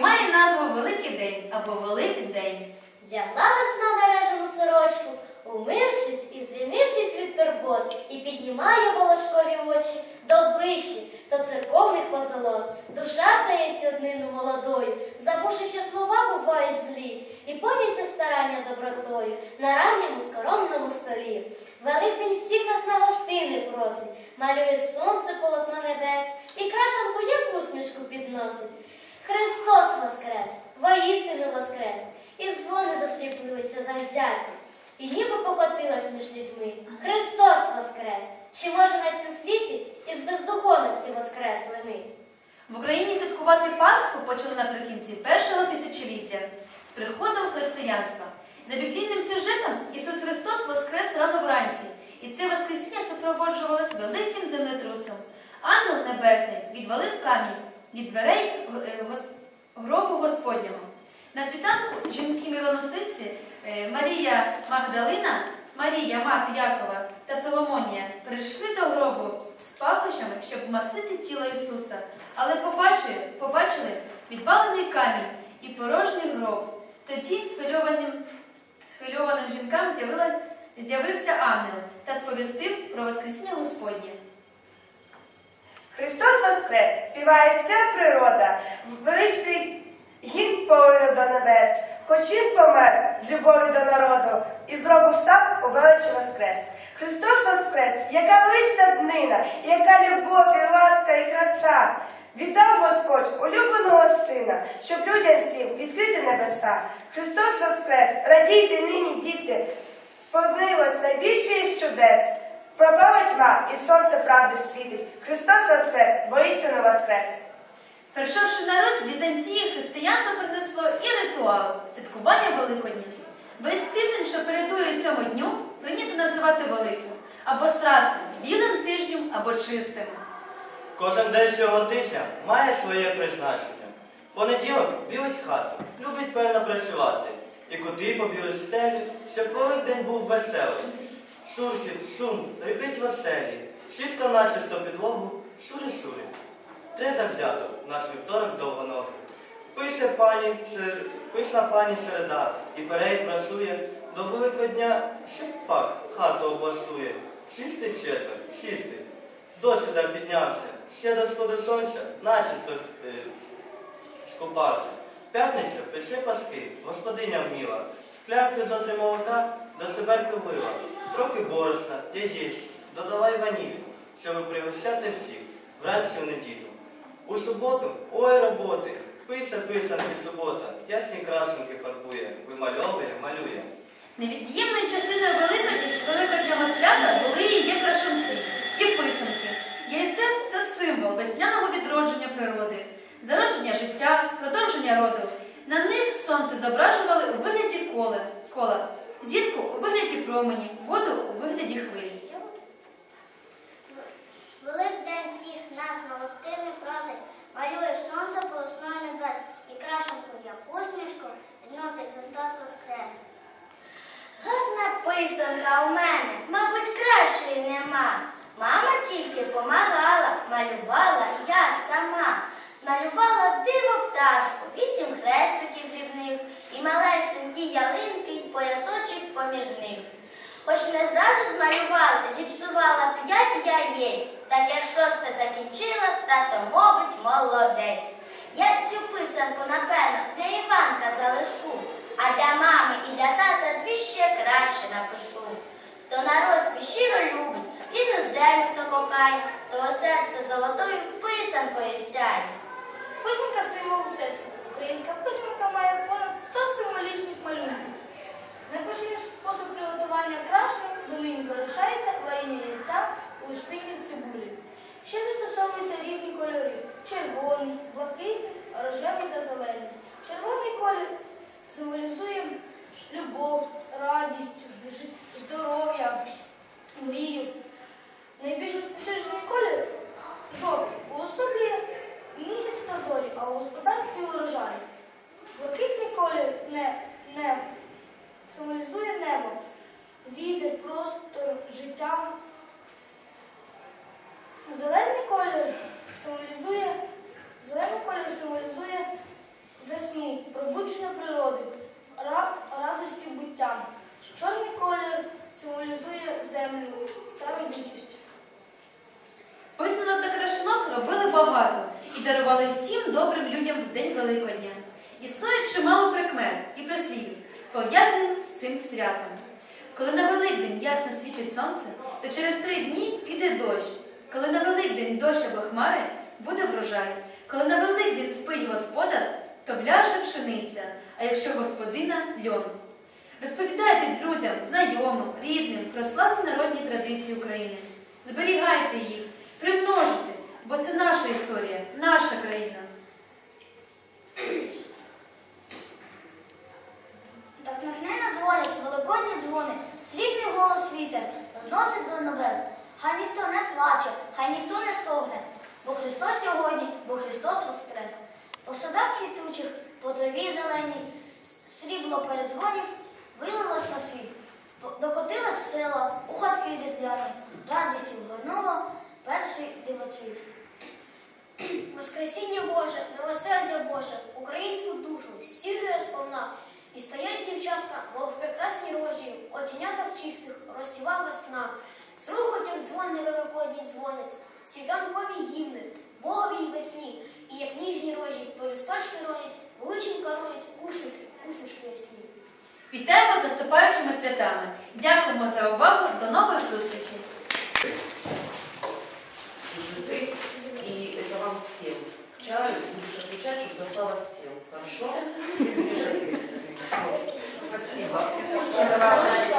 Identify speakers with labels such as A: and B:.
A: має назву Великий день або Великий день.
B: Взяла весна мережену сорочку, умившись і звільнившись від турбот, і піднімає волошкові очі до виші, до церковних позолот. Душа стається однину молодою, забувши, що слова бувають злі, і повністю старання добротою на ранньому скоромному столі. Великдень всіх нас на гостини просить, малює сонце полотно небес, і крашанку як усмішку підносить. Христос воскрес, воістину воскрес, і дзвони засліпилися завзяті, і ніби покотилось між людьми. Христос воскрес! Чи може на цім світі із бездуховності воскресли ми?
A: В Україні святкувати Пасху почали наприкінці першого тисячоліття з приходом християнства. За біблійним сюжетом Ісус Христос воскрес рано вранці, і це воскресіння супроводжувалось великим землетрусом. Ангел Небесний відвалив камінь від дверей е, гробу Господнього. На світанку жінки-мироносиці е, Марія Магдалина, Марія, мати Якова та Соломонія прийшли до гробу з пахощами, щоб вмастити тіло Ісуса, але побачили, побачили відвалений камінь і порожній гроб. Тоді схвильованим, схвильованим жінкам з'явився ангел та сповістив про Воскресіння Господнє.
C: Христос Воскрес! Співає вся природа, величний гімн повинен до небес. Хоч він помер з любові до народу, і з гробу встав у величі Воскрес. Христос Воскрес! Яка велична днина, яка любов і ласка і краса! Віддав Господь улюбленого сина, щоб людям всім відкрити небеса. Христос Воскрес! Радійте нині, діти! Сповнилось найбільше із чудес. Пропала тьма, і сонце правди світить. Христос Воскрес, воістину Воскрес!
A: Прийшовши на Русь з Візантії, християнство принесло і ритуал святкування Великодня. Весь тиждень, що передує цьому дню, прийнято називати Великим або страстним, білим тижнем або чистим.
D: Кожен день цього тижня має своє призначення. Понеділок білить хату, любить певно працювати, і куди побілить стелі, щоб Великдень був веселий. Шурхіт, шум, репить веселі, чисто начисто підлогу, шури-шури. Три завзято, наш вівторок довгоногий. Пише пані, сер... пишна пані середа, і перей прасує, до Великодня ще пак хату облаштує. Шістий четвер, шістий. Досюда піднявся, ще до сходу сонця, начисто е, скупався. П'ятниця пече паски, господиня вміла, склянки з отри молока до себерки влила, трохи борошна, яєць, додала й ванілі, щоб пригощати всіх, вранці в неділю. У суботу, ой роботи, писа писанки субота, ясні крашенки фарбує, вимальовує, малює.
A: Невід'ємною частиною Великоднього свята були і є крашенки і писанки. Яйце це символ весняного відродження природи, зародження життя, продовження роду. На них сонце зображували у вигляді кола, зірку у вигляді промені, воду у вигляді хвилі.
E: Великдень всіх нас на просить, малює сонце полосною небес і крашенку як усмішку відносить Христос Воскрес.
B: Гарна писанка у мене, мабуть, кращої нема. Мама тільки помагала, малювала я сама. Змалювала диво пташку, вісім хрестиків Хоч не зразу змалювала, зіпсувала п'ять яєць, так як шосте закінчила, тато, мовить, молодець. Я цю писанку, напевно, для Іванка залишу, а для мами і для тата дві ще краще напишу. Хто народ свій щиро любить, рідну землю хто копає, того серце золотою писанкою сяє.
F: Писанка символ всесвіту. Українська писанка має понад 100 символічних малюнків. Найпоширеніший спосіб приготування крашених до них залишається варіння яйця у лушпині цибулі. Ще застосовуються різні кольори: червоний, блакитний, рожевий та зелений. Червоний колір символізує любов, радість, здоров'я, мрію. Найбільш розповсюджений колір жовтий уособлює місяць та зорі, а у господарстві урожай. колір символізує, зелений колір символізує весну, пробудження природи, радості буття. Чорний колір символізує землю та родючість. Писанок та крашенок робили багато і
A: дарували всім добрим людям в день Великодня. Існує чимало прикмет і прислів, пов'язаних з цим святом. Коли на Великдень ясно світить сонце, то через три дні піде дощ. Коли на Великдень дощ або хмари, буде врожай. Коли на Великдень спить господар, то вляже пшениця, а якщо господина льон. Розповідайте друзям, знайомим, рідним про славні народні традиції України. Зберігайте їх, примножуйте, бо це наша історія, наша країна.
E: Так нагнено дзвонять великодні дзвони, срібний голос вітер розносить до небес. Хай ніхто не плаче, хай ніхто не стогне, бо Христос сьогодні, бо Христос воскрес. По садах квітучих, по траві зеленій, срібло передзвонів вилилось на світ. Докотилось в села, у хатки різдвяні, радістю вгорнуло перший дивоцвіт.
G: Воскресіння Боже, милосердя Боже, українську душу зцілює сповна. І стоять дівчатка, мов в прекрасній рожі, оченяток чистих розсіва весна. Слухайте дзвони великодні дзвонець, світанкові гімни, богові й весні, і як ніжні рожі полюсточки ронять, лученька ронять, усмішки, усмішки ясні.
A: Вітаємо з наступаючими святами. Дякуємо за увагу. До нових зустрічей.
H: І это вам всім. Чаю будешь отвечать, чтобы досталось всем. Хорошо? Спасибо. Спасибо.